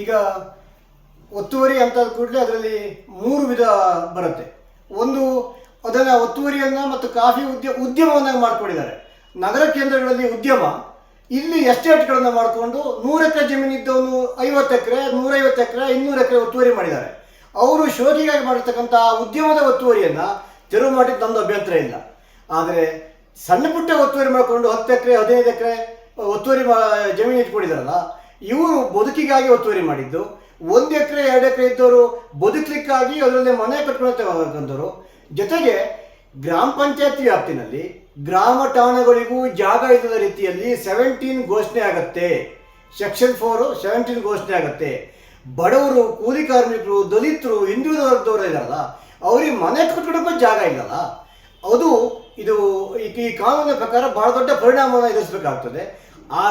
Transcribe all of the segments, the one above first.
ಈಗ ಒತ್ತುವರಿ ಅಂತ ಕೂಡಲೇ ಅದರಲ್ಲಿ ಮೂರು ವಿಧ ಬರುತ್ತೆ. ಒಂದು, ಅದನ್ನು ಒತ್ತುವರಿಯನ್ನು ಮತ್ತು ಕಾಫಿ ಉದ್ಯ, ಉದ್ಯಮವನ್ನಾಗಿ ಮಾಡಿಕೊಂಡಿದ್ದಾರೆ. ನಗರ ಕೇಂದ್ರಗಳಲ್ಲಿ ಉದ್ಯಮ, ಇಲ್ಲಿ ಎಸ್ಟೇಟ್ಗಳನ್ನು ಮಾಡಿಕೊಂಡು ನೂರು ಎಕರೆ ಜಮೀನು ಇದ್ದವನು ಐವತ್ತು ಎಕರೆ, ನೂರೈವತ್ತು ಎಕರೆ, ಇನ್ನೂರು ಎಕರೆ ಒತ್ತುವರಿ ಮಾಡಿದ್ದಾರೆ. ಅವರು ಶೋಧಿಗಾಗಿ ಮಾಡಿರ್ತಕ್ಕಂಥ ಉದ್ಯಮದ ಒತ್ತುವರಿಯನ್ನು ತೆರವು ಮಾಡಿ ತಂದು ಅಭ್ಯಂತರ ಇಲ್ಲ. ಆದರೆ ಸಣ್ಣ ಪುಟ್ಟ ಒತ್ತುವರಿ ಮಾಡಿಕೊಂಡು ಹತ್ತು ಎಕರೆ, ಹದಿನೈದು ಎಕರೆ ಒತ್ತುವರಿ ಜಮೀನು ಇಟ್ಕೊಂಡಿದ್ದಾರಲ್ಲ ಇವರು ಬದುಕಿಗಾಗಿ ಒತ್ತುವರಿ ಮಾಡಿದ್ದು. ಒಂದು ಎಕರೆ, ಎರಡು ಎಕರೆ ಇದ್ದವರು ಬದುಕಲಿಕ್ಕಾಗಿ ಅದರಲ್ಲಿ ಮನೆ ಕಟ್ಕೊಳ್ತಕ್ಕಂಥವ್ರು ಜೊತೆಗೆ ಗ್ರಾಮ ಪಂಚಾಯತ್ ವ್ಯಾಪ್ತಿನಲ್ಲಿ ಗ್ರಾಮ ಠಾಣೆಗಳಿಗೂ ಜಾಗ ಇಲ್ಲದ ರೀತಿಯಲ್ಲಿ ಸೆವೆಂಟೀನ್ ಘೋಷಣೆ ಆಗತ್ತೆ. ಸೆಕ್ಷನ್ ಫೋರು ಸೆವೆಂಟೀನ್ ಘೋಷಣೆ ಆಗತ್ತೆ. ಬಡವರು, ಕೂಲಿ ಕಾರ್ಮಿಕರು, ದಲಿತರು ಹಿಂದುಳಿದ ವರ್ಗದವರು ಇದ್ದಾರಲ್ಲ ಅವ್ರಿಗೆ ಮನೆ ಕಟ್ಕೊಡೋಕ್ಕೂ ಜಾಗ ಇಲ್ಲಲ್ಲ. ಅದು ಇದು ಈ ಕಾನೂನಿನ ಪ್ರಕಾರ ಬಹಳ ದೊಡ್ಡ ಪರಿಣಾಮವನ್ನು ಎದುರಿಸಬೇಕಾಗ್ತದೆ. ಆ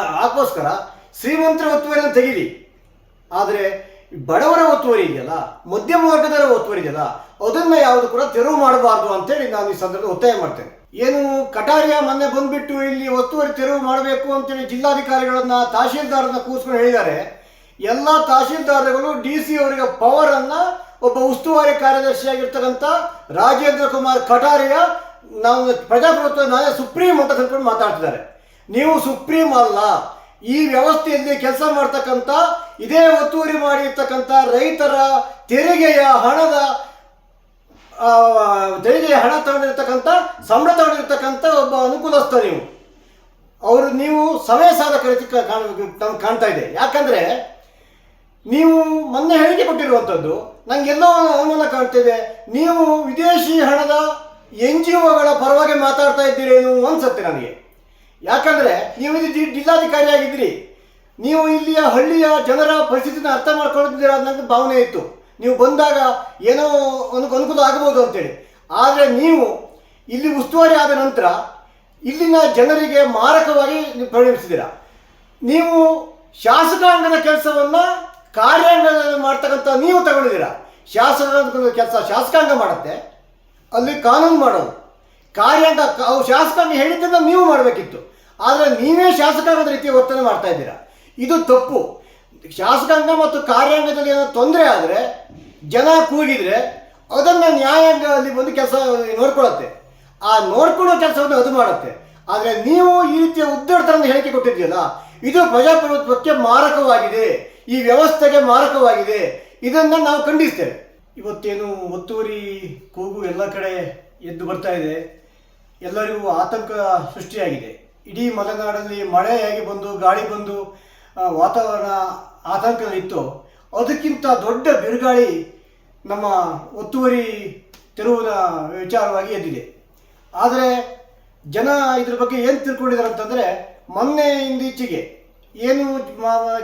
ಶ್ರೀಮಂತರ ಒತ್ತುವರಿಯನ್ನು ತೆಗೀರಿ ಆದರೆ ಬಡವರ ಒತ್ತುವರಿ ಇದೆಯಲ್ಲ, ಮಧ್ಯಮ ವರ್ಗದವರ ಒತ್ತುವರಿ ಇದೆಯಲ್ಲ, ಅದನ್ನು ಯಾವುದು ಕೂಡ ತೆರವು ಮಾಡಬಾರ್ದು ಅಂತೇಳಿ ನಾನು ಈ ಸಂದರ್ಭದಲ್ಲಿ ಒತ್ತಾಯ ಮಾಡ್ತೇನೆ. ಏನು ಕಟಾರಿಯ ಮೊನ್ನೆ ಬಂದ್ಬಿಟ್ಟು ಇಲ್ಲಿ ಒತ್ತುವರಿ ತೆರವು ಮಾಡಬೇಕು ಅಂತೇಳಿ ಜಿಲ್ಲಾಧಿಕಾರಿಗಳನ್ನ, ತಹಶೀಲ್ದಾರನ್ನ ಕೂಸ್ಕೊಂಡು ಹೇಳಿದ್ದಾರೆ. ಎಲ್ಲ ತಹಶೀಲ್ದಾರರುಗಳು ಡಿ ಸಿ ಅವರಿಗೆ ಪವರ್ ಅನ್ನ ಒಬ್ಬ ಉಸ್ತುವಾರಿ ಕಾರ್ಯದರ್ಶಿಯಾಗಿರ್ತಕ್ಕಂಥ ರಾಜೇಂದ್ರ ಕುಮಾರ್ ಕಟಾರಿಯ ನಾವು ಪ್ರಜಾಪ್ರಭುತ್ವ ನ್ಯಾಯ ಸುಪ್ರೀಂ ಅಂತ ತಿಳ್ಕೊಂಡು ಮಾತಾಡ್ತಿದ್ದಾರೆ. ನೀವು ಸುಪ್ರೀಂ ಅಲ್ಲ ಈ ವ್ಯವಸ್ಥೆಯಲ್ಲಿ ಕೆಲಸ ಮಾಡ್ತಕ್ಕಂಥ, ಇದೇ ಒತ್ತುವರಿ ಮಾಡಿರ್ತಕ್ಕಂಥ ರೈತರ ತೆರಿಗೆಯ ಹಣದ ತೆರಿಗೆಯ ಹಣ ತಗೊಂಡಿರ್ತಕ್ಕಂಥ, ಸಂಬಳ ತಗೊಂಡಿರ್ತಕ್ಕಂಥ ಒಬ್ಬ ಅನುಕೂಲಸ್ಥ ನೀವು. ಅವರು, ನೀವು ಸಮಯ ಸಾಧಕ ರೀತಿ ಕಾಣ್ತಾ ಇದೆ. ಯಾಕಂದ್ರೆ, ನೀವು ಮೊನ್ನೆ ಹೇಳಿಕೆ ಕೊಟ್ಟಿರುವಂಥದ್ದು ನನಗೆಲ್ಲೋ ಅನುಮಾನ ಕಾಣ್ತಿದೆ. ನೀವು ವಿದೇಶಿ ಹಣದ ಎನ್ ಜಿ ಒಗಳ ಪರವಾಗಿ ಮಾತಾಡ್ತಾ ಇದ್ದೀರೇನು ಅನ್ಸುತ್ತೆ ನನಗೆ. ಯಾಕಂದ್ರೆ ನೀವು ಇಲ್ಲಿ ಜಿಲ್ಲಾಧಿಕಾರಿಯಾಗಿದ್ದಿರಿ. ನೀವು ಇಲ್ಲಿಯ ಹಳ್ಳಿಯ ಜನರ ಪರಿಸ್ಥಿತಿನ ಅರ್ಥ ಮಾಡ್ಕೊಳ್ತಿದ್ದೀರಾ ಅನ್ನೋದು ಭಾವನೆ ಇತ್ತು. ನೀವು ಬಂದಾಗ ಏನೋ ಅನು ಅನುಕೂಲ ಆಗಬಹುದು ಅಂತೇಳಿ. ಆದರೆ ನೀವು ಇಲ್ಲಿ ಉಸ್ತುವಾರಿ ಆದ ನಂತರ ಇಲ್ಲಿನ ಜನರಿಗೆ ಮಾರಕವಾಗಿ ಪರಿಣಮಿಸಿದ್ದೀರಾ. ನೀವು ಶಾಸಕಾಂಗದ ಕೆಲಸವನ್ನ ಕಾರ್ಯಾಂಗದಲ್ಲಿ ಮಾಡ್ತಕ್ಕಂಥ ನೀವು ತಗೊಂಡಿದ್ದೀರಾ. ಶಾಸಕಾಂಗದ ಕೆಲಸ ಶಾಸಕಾಂಗ ಮಾಡುತ್ತೆ. ಅಲ್ಲಿ ಕಾನೂನು ಮಾಡೋದು. ಕಾರ್ಯಾಂಗ ಅಂತ ಶಾಸಕಾಂಗ ಹೇಳಿದ್ದನ್ನು ನೀವು ಮಾಡಬೇಕಿತ್ತು. ಆದರೆ ನೀವೇ ಶಾಸಕಾಂಗದ ರೀತಿಯ ವರ್ತನೆ ಮಾಡ್ತಾ ಇದ್ದೀರಾ. ಇದು ತಪ್ಪು. ಶಾಸಕಾಂಗ ಮತ್ತು ಕಾರ್ಯಾಂಗದಲ್ಲಿ ಏನೋ ತೊಂದರೆ ಆದರೆ, ಜನ ಕೂಗಿದ್ರೆ ಅದನ್ನು ನ್ಯಾಯಾಂಗದಲ್ಲಿ ಬಂದು ಕೆಲಸ ನೋಡ್ಕೊಳ್ಳುತ್ತೆ. ಆ ನೋಡ್ಕೊಳ್ಳೋ ಕೆಲಸವನ್ನು ಅದು ಮಾಡುತ್ತೆ. ಆದರೆ ನೀವು ಈ ರೀತಿಯ ಉದ್ದಡತನ ಹೇಳಿಕೆ ಕೊಟ್ಟಿದ್ದೀಯಲ್ಲ ಇದು ಪ್ರಜಾಪ್ರಭುತ್ವಕ್ಕೆ ಮಾರಕವಾಗಿದೆ. ಈ ವ್ಯವಸ್ಥೆಗೆ ಮಾರಕವಾಗಿದೆ. ಇದನ್ನು ನಾವು ಖಂಡಿಸ್ತೇವೆ. ಇವತ್ತೇನು ಒತ್ತುವರಿ, ಕೂಗು ಎಲ್ಲ ಕಡೆ ಎದ್ದು ಬರ್ತಾ ಇದೆ. ಎಲ್ಲರಿಗೂ ಆತಂಕ ಸೃಷ್ಟಿಯಾಗಿದೆ. ಇಡೀ ಮಲೆನಾಡಲ್ಲಿ ಮಳೆಯಾಗಿ ಬಂದು, ಗಾಳಿ ಬಂದು ವಾತಾವರಣ ಆತಂಕದಲ್ಲಿತ್ತು ಅದಕ್ಕಿಂತ ದೊಡ್ಡ ಬಿರುಗಾಳಿ ನಮ್ಮ ಒತ್ತುವರಿ ತೆರವುನ ವಿಚಾರವಾಗಿ ಎದ್ದಿದೆ. ಆದರೆ ಜನ ಇದ್ರ ಬಗ್ಗೆ ಏನು ತಿಳ್ಕೊಂಡಿದ್ದಾರೆ ಅಂತಂದರೆ, ಮೊನ್ನೆ ಇಂದೀಚೆಗೆ ಏನು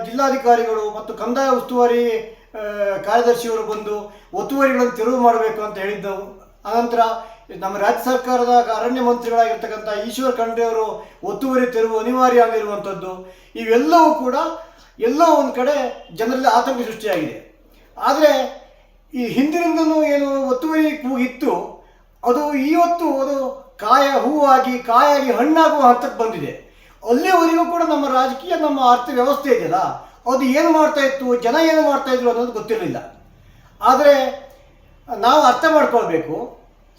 ಜಿಲ್ಲಾಧಿಕಾರಿಗಳು ಮತ್ತು ಕಂದಾಯ ಉಸ್ತುವಾರಿ ಕಾರ್ಯದರ್ಶಿಯವರು ಬಂದು ಒತ್ತುವರಿಗಳನ್ನು ತೆರವು ಮಾಡಬೇಕು ಅಂತ ಹೇಳಿದ್ದವು. ಅನಂತರ ನಮ್ಮ ರಾಜ್ಯ ಸರ್ಕಾರದ ಅರಣ್ಯ ಮಂತ್ರಿಗಳಾಗಿರ್ತಕ್ಕಂಥ ಈಶ್ವರ್ ಖಂಡ್ರೆ ಅವರು ಒತ್ತುವರಿ ತೆರವು ಅನಿವಾರ್ಯ ಆಗಿರುವಂಥದ್ದು. ಇವೆಲ್ಲವೂ ಕೂಡ ಎಲ್ಲ ಒಂದು ಕಡೆ ಜನರಲ್ಲಿ ಆತಂಕ ಸೃಷ್ಟಿಯಾಗಿದೆ. ಆದರೆ ಈ ಹಿಂದಿನಿಂದನೂ ಏನು ಒತ್ತುವರಿ ಕೂಗಿತ್ತು ಅದು ಇವತ್ತು ಅದು ಕಾಯ ಹೂವಾಗಿ, ಕಾಯಾಗಿ ಹಣ್ಣಾಗುವ ಹಂತಕ್ಕೆ ಬಂದಿದೆ. ಅಲ್ಲಿವರೆಗೂ ಕೂಡ ನಮ್ಮ ರಾಜಕೀಯ, ನಮ್ಮ ಅರ್ಥ ವ್ಯವಸ್ಥೆ ಇದೆಯಲ್ಲ, ಅದು ಏನು ಮಾಡ್ತಾ ಇತ್ತು, ಜನ ಏನು ಮಾಡ್ತಾ ಇದ್ರು ಅನ್ನೋದು ಗೊತ್ತಿರಲಿಲ್ಲ. ಆದರೆ ನಾವು ಅರ್ಥ ಮಾಡ್ಕೊಳ್ಬೇಕು.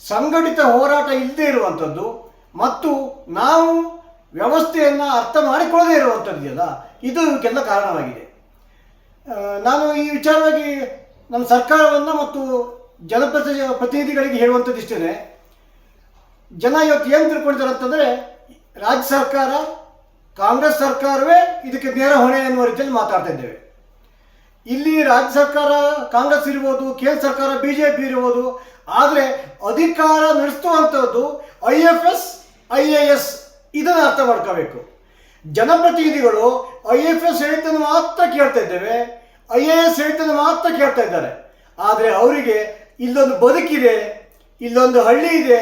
ಸಂಘಟಿತ ಹೋರಾಟ ಇಲ್ಲದೆ ಇರುವಂಥದ್ದು ಮತ್ತು ನಾವು ವ್ಯವಸ್ಥೆಯನ್ನು ಅರ್ಥ ಮಾಡಿಕೊಳ್ಳದೇ ಇರುವಂಥದ್ದು ಇದೆಯಲ್ಲ, ಇದು ಇದಕ್ಕೆಲ್ಲ ಕಾರಣವಾಗಿದೆ. ನಾನು ಈ ವಿಚಾರವಾಗಿ ನಮ್ಮ ಸರ್ಕಾರವನ್ನು ಮತ್ತು ಜನಪ್ರತಿ, ಪ್ರತಿನಿಧಿಗಳಿಗೆ ಹೇಳುವಂಥದ್ದು ಇಷ್ಟೇ ಜನ ಇವತ್ತು ಏನು ತಿಳ್ಕೊಂಡಿದ್ದಾರೆ ಅಂತಂದರೆ, ರಾಜ್ಯ ಸರ್ಕಾರ, ಕಾಂಗ್ರೆಸ್ ಸರ್ಕಾರವೇ ಇದಕ್ಕೆ ನೇರ ಹೊಣೆ ಎನ್ನುವ ರೀತಿಯಲ್ಲಿ ಮಾತಾಡ್ತಾ ಇದ್ದೇವೆ. ಇಲ್ಲಿ ರಾಜ್ಯ ಸರ್ಕಾರ, ಕಾಂಗ್ರೆಸ್ ಇರ್ಬೋದು, ಕೇಂದ್ರ ಸರ್ಕಾರ ಬಿ ಜೆ ಪಿ ಇರ್ಬೋದು, ಆದರೆ ಅಧಿಕಾರ ನಡೆಸುವಂಥದ್ದು I F S, I A S ಇದನ್ನು ಅರ್ಥ ಮಾಡ್ಕೋಬೇಕು. ಜನಪ್ರತಿನಿಧಿಗಳು ಐ ಎಫ್ ಎಸ್ ಹೇಳಿದ್ದನ್ನು ಮಾತ್ರ ಕೇಳ್ತಾ ಇದ್ದೇವೆ, ಐ ಎ ಎಸ್ ಹೇಳಿದ್ದನ್ನು ಮಾತ್ರ ಕೇಳ್ತಾ ಇದ್ದಾರೆ. ಆದರೆ ಅವರಿಗೆ ಇಲ್ಲೊಂದು ಬದುಕಿದೆ, ಇಲ್ಲೊಂದು ಹಳ್ಳಿ ಇದೆ,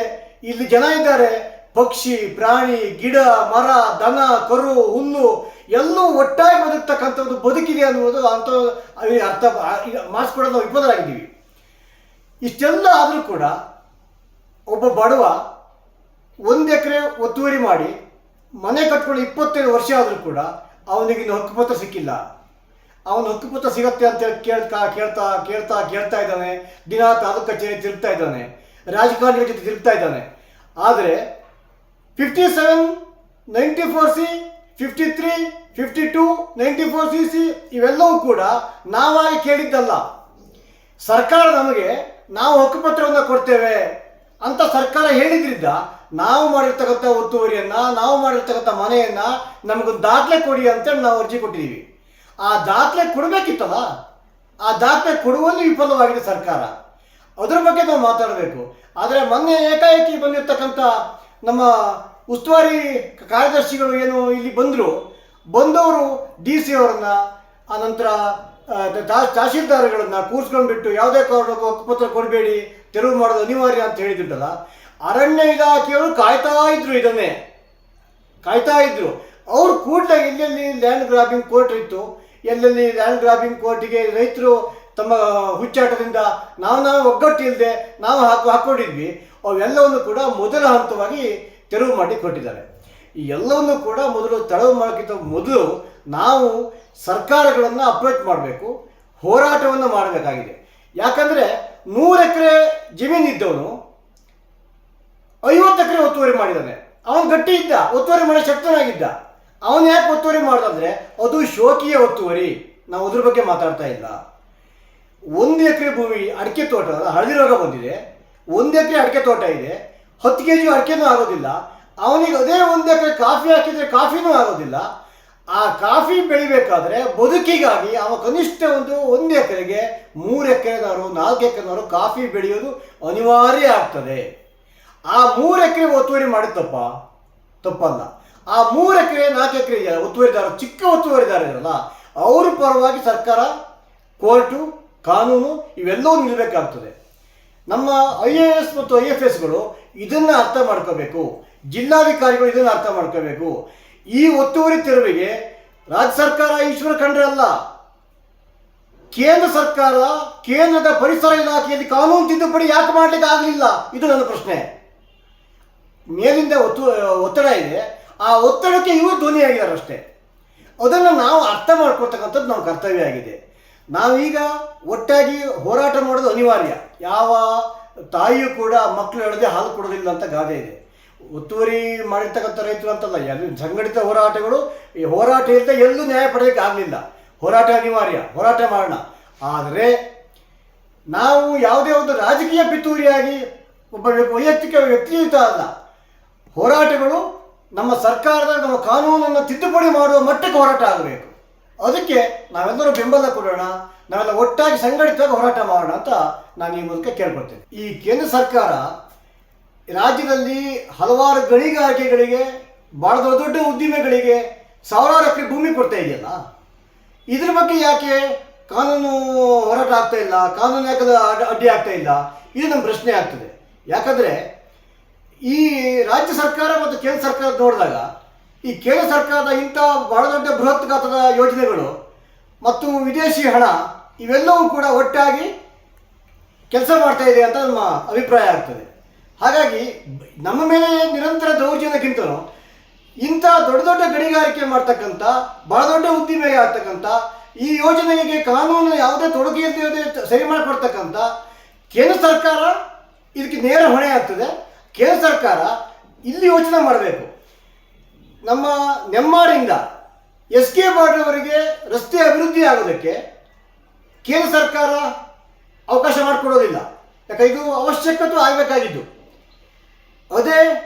ಇಲ್ಲಿ ಜನ ಇದ್ದಾರೆ. ಪಕ್ಷಿ, ಪ್ರಾಣಿ, ಗಿಡ, ಮರ, ದನ, ಕರು ಹುಲ್ಲು ಎಲ್ಲವೂ ಒಟ್ಟಾಗಿ ಬದುಕ್ತಕ್ಕಂಥ ಒಂದು ಬದುಕಿದೆ ಅನ್ನುವುದು ಅಂಥ ಅರ್ಥ ಮಾಡಿಸ್ಕೊಡೋದು ನಾವು ವಿಫಲರಾಗಿದ್ದೀವಿ. ಇಷ್ಟೆಲ್ಲ ಆದರೂ ಕೂಡ ಒಬ್ಬ ಬಡವ ಒಂದು ಎಕರೆ ಒತ್ತುವರಿ ಮಾಡಿ ಮನೆ ಕಟ್ಕೊಂಡು ಇಪ್ಪತ್ತೈದು ವರ್ಷ ಆದರೂ ಕೂಡ ಅವನಿಗೆ ಇನ್ನು ಹಕ್ಕುಪತ್ರ ಸಿಕ್ಕಿಲ್ಲ. ಅವನ ಹಕ್ಕುಪತ್ರ ಸಿಗತ್ತೆ ಅಂತ ಕೇಳ್ತಾ ಕೇಳ್ತಾ ಕೇಳ್ತಾ ಕೇಳ್ತಾ ಇದ್ದಾನೆ. ದಿನ ತಾಲೂಕು ಕಚೇರಿ ತಿರುಗ್ತಾ ಇದ್ದಾನೆ. ರಾಜಕಾರಣಿಗಳ ಜೊತೆ ತಿರುಗ್ತಾ ಇದ್ದಾನೆ. ಆದರೆ fifty seven ninety four C fifty three fifty two ninety four C C ಇವೆಲ್ಲವೂ ಕೂಡ ನಾವಾಗಿ ಕೇಳಿದ್ದಲ್ಲ. ಸರ್ಕಾರ ನಮಗೆ ನಾವು ಹಕ್ಕುಪತ್ರವನ್ನು ಕೊಡ್ತೇವೆ ಅಂತ ಸರ್ಕಾರ ಹೇಳಿದ್ರಿಂದ ನಾವು ಮಾಡಿರ್ತಕ್ಕಂಥ ಒತ್ತುವರಿಯನ್ನು, ನಾವು ಮಾಡಿರ್ತಕ್ಕಂಥ ಮನೆಯನ್ನ ನಮಗೆ ದಾಖಲೆ ಕೊಡಿ ಅಂತೇಳಿ ನಾವು ಅರ್ಜಿ ಕೊಟ್ಟಿದ್ದೀವಿ. ಆ ದಾಖಲೆ ಕೊಡಬೇಕಿತ್ತಲ್ಲ? ಆ ದಾಖಲೆ ಕೊಡುವಲ್ಲಿ ವಿಫಲವಾಗಿದೆ ಸರ್ಕಾರ. ಅದರ ಬಗ್ಗೆ ನಾವು ಮಾತಾಡಬೇಕು. ಆದರೆ ಮೊನ್ನೆ ಏಕಾಏಕಿ ಬಂದಿರತಕ್ಕಂಥ ನಮ್ಮ ಉಸ್ತುವಾರಿ ಕಾರ್ಯದರ್ಶಿಗಳು ಏನು ಇಲ್ಲಿ ಬಂದರು ಬಂದವರು ಡಿ ಸಿ ಅವರನ್ನ ಆನಂತರ ಆ, ಕೂರಿಸ್ಕೊಂಡು ಬಿಟ್ಟು ಯಾವುದೇ ಕಾರಣಕ್ಕೂ ಹಕ್ಕುಪತ್ರ ಕೊಡಬೇಡಿ ತೆರವು ಮಾಡೋದು ಅನಿವಾರ್ಯ ಅಂತ ಹೇಳಿದ್ರಲ್ಲ ಅರಣ್ಯ ಇಲಾಖೆಯವರು ಕಾಯ್ತಾ ಇದ್ರು ಇದನ್ನೇ. ಕಾಯ್ತಾ ಇದ್ರು. ಅವ್ರು ಕೂಡಲೇ ಎಲ್ಲೆಲ್ಲಿ ಲ್ಯಾಂಡ್ ಗ್ರಾಬಿಂಗ್ ಕೋರ್ಟ್ ಇತ್ತು ಎಲ್ಲೆಲ್ಲಿ ಲ್ಯಾಂಡ್ ಗ್ರಾಬಿಂಗ್ ಕೋರ್ಟಿಗೆ ರೈತರು ತಮ್ಮ ಹುಚ್ಚಾಟದಿಂದ ನಾವು ನಾವು ಒಗ್ಗಟ್ಟಿಲ್ಲದೆ ನಾವು ಹಾಕು ಹಾಕ್ಕೊಂಡಿದ್ವಿ ಅವೆಲ್ಲವನ್ನು ಕೂಡ ಮೊದಲ ಹಂತವಾಗಿ ತೆರವು ಮಾಡಿ ಕೊಟ್ಟಿದ್ದಾರೆ. ಈ ಎಲ್ಲವನ್ನು ಕೂಡ ಮೊದಲು ತೆರವು ಮಾಡೋಕ್ಕಿಂತ ಮೊದಲು ನಾವು ಸರ್ಕಾರಗಳನ್ನು ಅಪ್ರೋಚ್ ಮಾಡಬೇಕು, ಹೋರಾಟವನ್ನು ಮಾಡಬೇಕಾಗಿದೆ. ಯಾಕಂದರೆ ನೂರು ಎಕರೆ ಜಮೀನಿದ್ದವನು ಐವತ್ತು ಎಕರೆ ಒತ್ತುವರಿ ಮಾಡಿದ್ದಾನೆ ಅವನು ಗಟ್ಟಿ ಇದ್ದ, ಒತ್ತುವರಿ ಮಾಡೋ ಶಕ್ತನಾಗಿದ್ದ. ಅವನು ಯಾಕೆ ಒತ್ತುವರಿ ಮಾಡಿದಂದ್ರೆ ಅದು ಶೋಕಿಯ ಒತ್ತುವರಿ. ನಾವು ಅದ್ರ ಬಗ್ಗೆ ಮಾತಾಡ್ತಾ ಇಲ್ಲ. ಒಂದು ಎಕರೆ ಭೂಮಿ ಅಡಿಕೆ ತೋಟ, ಹಳದಿ ರೋಗ ಬಂದಿದೆ. ಒಂದು ಎಕರೆ ಅಡಿಕೆ ತೋಟ ಇದೆ. ಹತ್ತು ಕೆ ಜಿ ಅಡಿಕೆನೂ ಆಗೋದಿಲ್ಲ. ಅವನಿಗೆ ಅದೇ ಒಂದು ಎಕರೆ ಕಾಫಿ ಹಾಕಿದರೆ ಕಾಫಿನೂ ಆಗೋದಿಲ್ಲ. ಆ ಕಾಫಿ ಬೆಳಿಬೇಕಾದ್ರೆ ಬದುಕಿಗಾಗಿ ಅವ ಕನಿಷ್ಠ ಒಂದು ಒಂದು ಎಕರೆಗೆ ಮೂರು ಎಕರೆನವರು ನಾಲ್ಕು ಎಕರೆನವರು ಕಾಫಿ ಬೆಳೆಯೋದು ಅನಿವಾರ್ಯ ಆಗ್ತದೆ. ಆ ಮೂರು ಎಕರೆ ಒತ್ತುವರಿ ಮಾಡಿದ ತಪ್ಪ? ತಪ್ಪಲ್ಲ. ಆ ಮೂರು ಎಕರೆ, ನಾಲ್ಕು ಎಕರೆ ಒತ್ತುವರಿದಾರ ಚಿಕ್ಕ ಒತ್ತುವರಿದಾರ ಇರಲ್ಲ ಅವ್ರ ಪರವಾಗಿ ಸರ್ಕಾರ, ಕೋರ್ಟು, ಕಾನೂನು ಇವೆಲ್ಲವೂ ನಿಲ್ಲಬೇಕಾಗ್ತದೆ ನಮ್ಮ ಐ ಎ ಎಸ್ ಮತ್ತು ಐ ಎಫ್ ಎಸ್ಗಳು ಇದನ್ನು ಅರ್ಥ ಮಾಡ್ಕೋಬೇಕು. ಜಿಲ್ಲಾಧಿಕಾರಿಗಳು ಇದನ್ನು ಅರ್ಥ ಮಾಡ್ಕೋಬೇಕು. ಈ ಒತ್ತುವರಿ ತೆರವಿಗೆ ರಾಜ್ಯ ಸರ್ಕಾರ ಈಶ್ವರ ಖಂಡ್ರೆ ಅಲ್ಲ. ಕೇಂದ್ರ ಸರ್ಕಾರ ಕೇಂದ್ರದ ಪರಿಸರ ಇಲಾಖೆಯಲ್ಲಿ ಕಾನೂನು ತಿದ್ದುಪಡಿ ಯಾಕೆ ಮಾಡಲಿಕ್ಕೆ ಆಗಲಿಲ್ಲ? ಇದು ನನ್ನ ಪ್ರಶ್ನೆ. ಮೇಲಿಂದ ಒತ್ತು, ಒತ್ತಡ ಇದೆ. ಆ ಒತ್ತಡಕ್ಕೆ ಇವರು ಧ್ವನಿಯಾಗಿದ್ದಾರೆ ಅಷ್ಟೇ. ಅದನ್ನು ನಾವು ಅರ್ಥ ಮಾಡ್ಕೊಳ್ತಕ್ಕಂಥದ್ದು ನಮ್ಮ ಕರ್ತವ್ಯ ಆಗಿದೆ. ನಾವೀಗ ಒಟ್ಟಾಗಿ ಹೋರಾಟ ಮಾಡೋದು ಅನಿವಾರ್ಯ. ಯಾವ ತಾಯಿಯೂ ಕೂಡ ಮಕ್ಕಳು ಎಳೆದೆ ಹಾಲು ಕೊಡೋದಿಲ್ಲ ಅಂತ ಗಾದೆ ಇದೆ. ಒತ್ತುವರಿ ಮಾಡಿರ್ತಕ್ಕಂಥ ರೈತರು ಅಂತಲ್ಲ, ಎಲ್ಲ ಸಂಘಟಿತ ಹೋರಾಟಗಳು, ಈ ಹೋರಾಟ ಇಲ್ಲದೆ ಎಲ್ಲೂ ನ್ಯಾಯ ಪಡೆಯೋಕ್ಕೆ ಆಗಲಿಲ್ಲ. ಹೋರಾಟ ಅನಿವಾರ್ಯ, ಹೋರಾಟ ಮಾಡೋಣ ಆದರೆ ನಾವು ಯಾವುದೇ ಒಂದು ರಾಜಕೀಯ ಪಿತೂರಿಯಾಗಿ, ಒಬ್ಬ ವ್ಯ- ವೈಯಕ್ತಿಕ ವ್ಯಕ್ತಿಯುತ ಅಲ್ಲ, ಹೋರಾಟಗಳು ನಮ್ಮ ಸರ್ಕಾರದ, ನಮ್ಮ ಕಾನೂನನ್ನು ತಿದ್ದುಪಡಿ ಮಾಡುವ ಮಟ್ಟಕ್ಕೆ ಹೋರಾಟ ಆಗಬೇಕು. ಅದಕ್ಕೆ ನಾವೆಲ್ಲರೂ ಬೆಂಬಲ ಕೊಡೋಣ. ನಾವೆಲ್ಲ ಒಟ್ಟಾಗಿ ಸಂಘಟಿತವಾಗಿ ಹೋರಾಟ ಮಾಡೋಣ ಅಂತ ನಾನು ಈ ಮೂಲಕ ಕೇಳ್ಕೊಳ್ತೇನೆ. ಈ ಕೇಂದ್ರ ಸರ್ಕಾರ ರಾಜ್ಯದಲ್ಲಿ ಹಲವಾರು ಗಣಿಗಾರಿಕೆಗಳಿಗೆ ಭಾಳ ದೊಡ್ಡ ದೊಡ್ಡ ಉದ್ದಿಮೆಗಳಿಗೆ ಸಾವಿರಾರು ಎಕರೆ ಭೂಮಿ ಕೊಡ್ತಾ ಇದೆಯಲ್ಲ? ಇದ್ರ ಬಗ್ಗೆ ಯಾಕೆ ಕಾನೂನು ಹೋರಾಟ ಆಗ್ತಾ ಇಲ್ಲ, ಕಾನೂನು ಯಾಕೆ ಅಡ್ಡಿ ಆಗ್ತಾ ಇಲ್ಲ? ಇದು ನಮ್ಮ ಪ್ರಶ್ನೆ ಆಗ್ತದೆ. ಯಾಕಂದರೆ ಈ ರಾಜ್ಯ ಸರ್ಕಾರ ಮತ್ತು ಕೇಂದ್ರ ಸರ್ಕಾರ ನೋಡಿದಾಗ, ಈ ಕೇಂದ್ರ ಸರ್ಕಾರದ ಇಂಥ ಬಹಳ ದೊಡ್ಡ ಬೃಹತ್ ಗಾತ್ರದ ಯೋಜನೆಗಳು ಮತ್ತು ವಿದೇಶಿ ಹಣ ಇವೆಲ್ಲವೂ ಕೂಡ ಒಟ್ಟಾಗಿ ಕೆಲಸ ಮಾಡ್ತಾ ಇದೆ ಅಂತ ನಮ್ಮ ಅಭಿಪ್ರಾಯ ಆಗ್ತದೆ. ಹಾಗಾಗಿ ನಮ್ಮ ಮೇಲೆ ನಿರಂತರ ದೌರ್ಜನ್ಯಕ್ಕಿಂತಲೂ ಇಂಥ ದೊಡ್ಡ ದೊಡ್ಡ ಗಣಿಗಾರಿಕೆ ಮಾಡ್ತಕ್ಕಂಥ, ಬಹಳ ದೊಡ್ಡ ಉದ್ದಿಮೆ ಆಗ್ತಕ್ಕಂಥ, ಈ ಯೋಜನೆಗೆ ಕಾನೂನು ಯಾವುದೇ ತೊಡಗಿ ಇಲ್ಲದೆ ಸರಿ ಮಾಡಿಕೊಡ್ತಕ್ಕಂಥ ಕೇಂದ್ರ ಸರ್ಕಾರ ಇದಕ್ಕೆ ನೇರ ಹೊಣೆ ಆಗ್ತದೆ. ಕೇಂದ್ರ ಸರ್ಕಾರ ಇಲ್ಲಿ ಯೋಚನೆ ಮಾಡಬೇಕು. ನಮ್ಮ ನೆಮ್ಮಾರಿಂದ ಎಸ್ ಕೆ ಬಾಡ್ರವರಿಗೆ ರಸ್ತೆ ಅಭಿವೃದ್ಧಿ ಆಗೋದಕ್ಕೆ ಕೇಂದ್ರ ಸರ್ಕಾರ ಅವಕಾಶ ಮಾಡಿಕೊಡೋದಿಲ್ಲ. ಯಾಕೆ ಇದು ಅವಶ್ಯಕತೆ ಆಗಬೇಕಾಗಿದ್ದು. ಅದೇ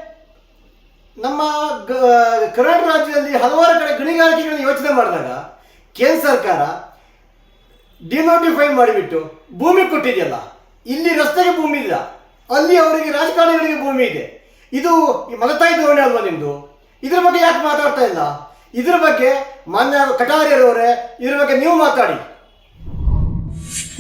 ನಮ್ಮ ಗ- ಕರ್ನಾಟಕ ರಾಜ್ಯದಲ್ಲಿ ಹಲವಾರು ಕಡೆ ಗಣಿಗಾರಿಕೆಗಳನ್ನು ಯೋಚನೆ ಮಾಡಿದಾಗ ಕೇಂದ್ರ ಸರ್ಕಾರ ಡಿನೋಟಿಫೈ ಮಾಡಿಬಿಟ್ಟು ಭೂಮಿ ಕೊಟ್ಟಿದೆಯಲ್ಲ, ಇಲ್ಲಿ ರಸ್ತೆಗೆ ಭೂಮಿ ಇಲ್ಲ. ಅಲ್ಲಿ ಅವರಿಗೆ ರಾಜಕಾರಣಿಗಳಿಗೆ ಭೂಮಿ ಇದೆ. ಇದು ಮಗತಾಯಿ ಧೋರಣೆ ಅಲ್ವಾ ನಿಮ್ಮದು ಇದ್ರ ಬಗ್ಗೆ ಯಾಕೆ ಮಾತಾಡ್ತಾ ಇಲ್ಲ? ಇದ್ರ ಬಗ್ಗೆ ಮಾನ್ಯ ಕಟಾರಿಯರವರೇ, ಇದ್ರ ಬಗ್ಗೆ ನೀವು ಮಾತಾಡಿ.